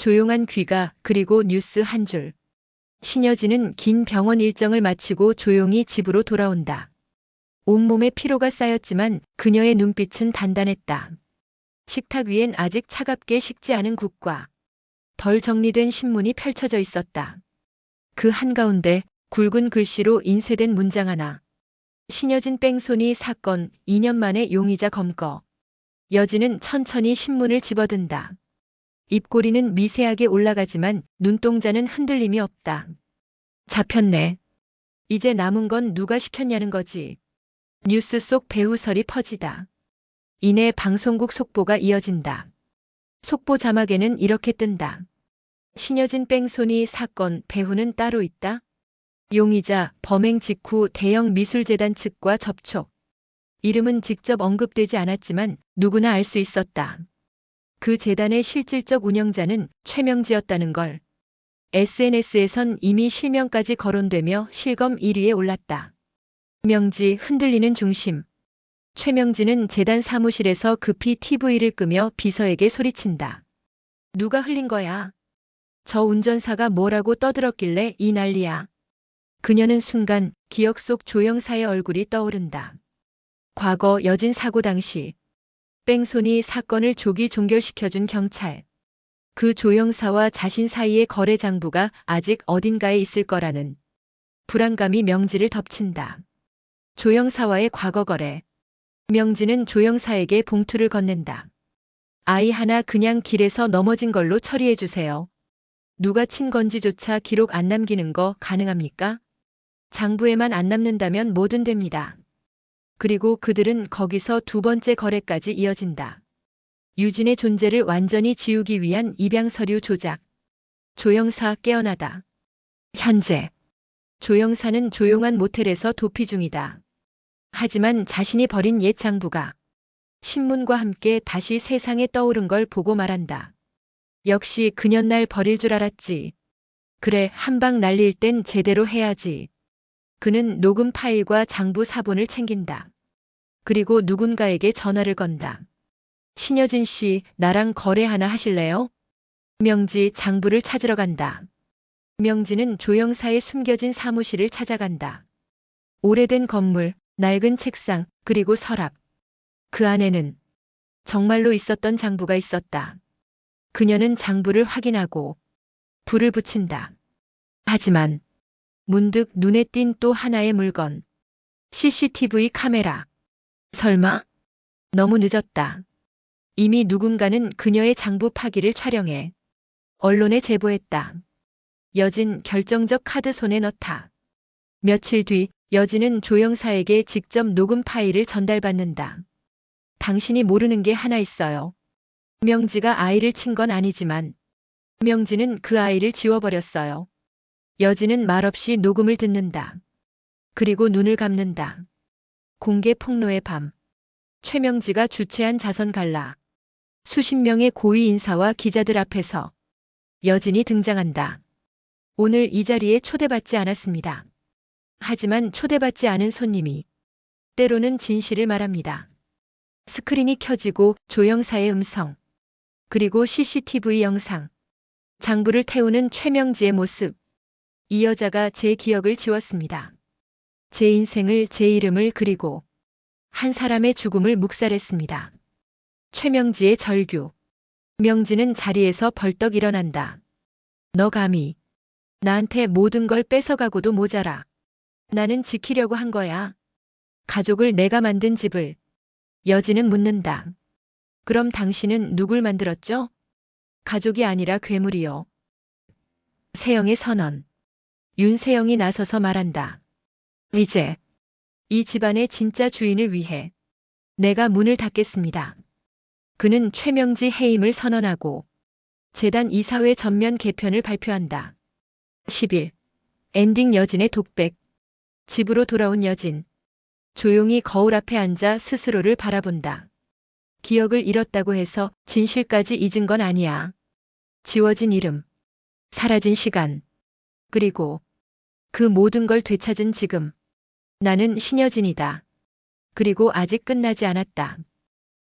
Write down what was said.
조용한 귀가 그리고 뉴스 한 줄. 신여진은 긴 병원 일정을 마치고 조용히 집으로 돌아온다. 온몸에 피로가 쌓였지만 그녀의 눈빛은 단단했다. 식탁 위엔 아직 차갑게 식지 않은 국과 덜 정리된 신문이 펼쳐져 있었다. 그 한가운데 굵은 글씨로 인쇄된 문장 하나. 신여진 뺑소니 사건 2년 만에 용의자 검거. 여진은 천천히 신문을 집어든다. 입꼬리는 미세하게 올라가지만 눈동자는 흔들림이 없다. 잡혔네. 이제 남은 건 누가 시켰냐는 거지. 뉴스 속 배우설이 퍼지다. 이내 방송국 속보가 이어진다. 속보 자막에는 이렇게 뜬다. 신여진 뺑소니 사건 배후는 따로 있다. 용의자 범행 직후 대형 미술재단 측과 접촉. 이름은 직접 언급되지 않았지만 누구나 알 수 있었다. 그 재단의 실질적 운영자는 최명지였다는 걸. SNS에선 이미 실명까지 거론되며 실검 1위에 올랐다. 명지 흔들리는 중심. 최명지는 재단 사무실에서 급히 TV를 끄며 비서에게 소리친다. 누가 흘린 거야? 저 운전사가 뭐라고 떠들었길래 이 난리야. 그녀는 순간 기억 속 조영사의 얼굴이 떠오른다. 과거 여진 사고 당시 뺑소니 사건을 조기 종결시켜준 경찰. 그 조영사와 자신 사이의 거래 장부가 아직 어딘가에 있을 거라는 불안감이 명지를 덮친다. 조영사와의 과거 거래. 명지는 조영사에게 봉투를 건넨다. 아이 하나 그냥 길에서 넘어진 걸로 처리해 주세요. 누가 친 건지조차 기록 안 남기는 거 가능합니까? 장부에만 안 남는다면 뭐든 됩니다. 그리고 그들은 거기서 두 번째 거래까지 이어진다. 유진의 존재를 완전히 지우기 위한 입양 서류 조작. 조영사 깨어나다. 현재 조영사는 조용한 모텔에서 도피 중이다. 하지만 자신이 버린 옛 장부가 신문과 함께 다시 세상에 떠오른 걸 보고 말한다. 역시 그년 날 버릴 줄 알았지. 그래, 한 방 날릴 땐 제대로 해야지. 그는 녹음 파일과 장부 사본을 챙긴다. 그리고 누군가에게 전화를 건다. 신여진 씨, 나랑 거래 하나 하실래요? 명지 장부를 찾으러 간다. 명지는 조영사의 숨겨진 사무실을 찾아간다. 오래된 건물, 낡은 책상, 그리고 서랍. 그 안에는 정말로 있었던 장부가 있었다. 그녀는 장부를 확인하고 불을 붙인다. 하지만 문득 눈에 띈 또 하나의 물건. CCTV 카메라. 설마? 너무 늦었다. 이미 누군가는 그녀의 장부 파기를 촬영해 언론에 제보했다. 여진 결정적 카드 손에 넣다. 며칠 뒤 여진은 조영사에게 직접 녹음 파일을 전달받는다. 당신이 모르는 게 하나 있어요. 명지가 아이를 친 건 아니지만 명지는 그 아이를 지워버렸어요. 여진은 말없이 녹음을 듣는다. 그리고 눈을 감는다. 공개 폭로의 밤. 최명지가 주최한 자선 갈라. 수십 명의 고위 인사와 기자들 앞에서 여진이 등장한다. 오늘 이 자리에 초대받지 않았습니다. 하지만 초대받지 않은 손님이 때로는 진실을 말합니다. 스크린이 켜지고 조영사의 음성, 그리고 CCTV 영상, 장부를 태우는 최명지의 모습. 이 여자가 제 기억을 지웠습니다. 제 인생을, 제 이름을 그리고 한 사람의 죽음을 묵살했습니다. 최명지의 절규. 명지는 자리에서 벌떡 일어난다. 너 감히 나한테 모든 걸 뺏어가고도 모자라. 나는 지키려고 한 거야. 가족을 내가 만든 집을. 여진은 묻는다. 그럼 당신은 누굴 만들었죠? 가족이 아니라 괴물이요. 세영의 선언. 윤세영이 나서서 말한다. 이제 이 집안의 진짜 주인을 위해 내가 문을 닫겠습니다. 그는 최명지 해임을 선언하고 재단 이사회 전면 개편을 발표한다. 10일 엔딩 여진의 독백 집으로 돌아온 여진 조용히 거울 앞에 앉아 스스로를 바라본다. 기억을 잃었다고 해서 진실까지 잊은 건 아니야. 지워진 이름, 사라진 시간, 그리고 그 모든 걸 되찾은 지금. 나는 신여진이다. 그리고 아직 끝나지 않았다.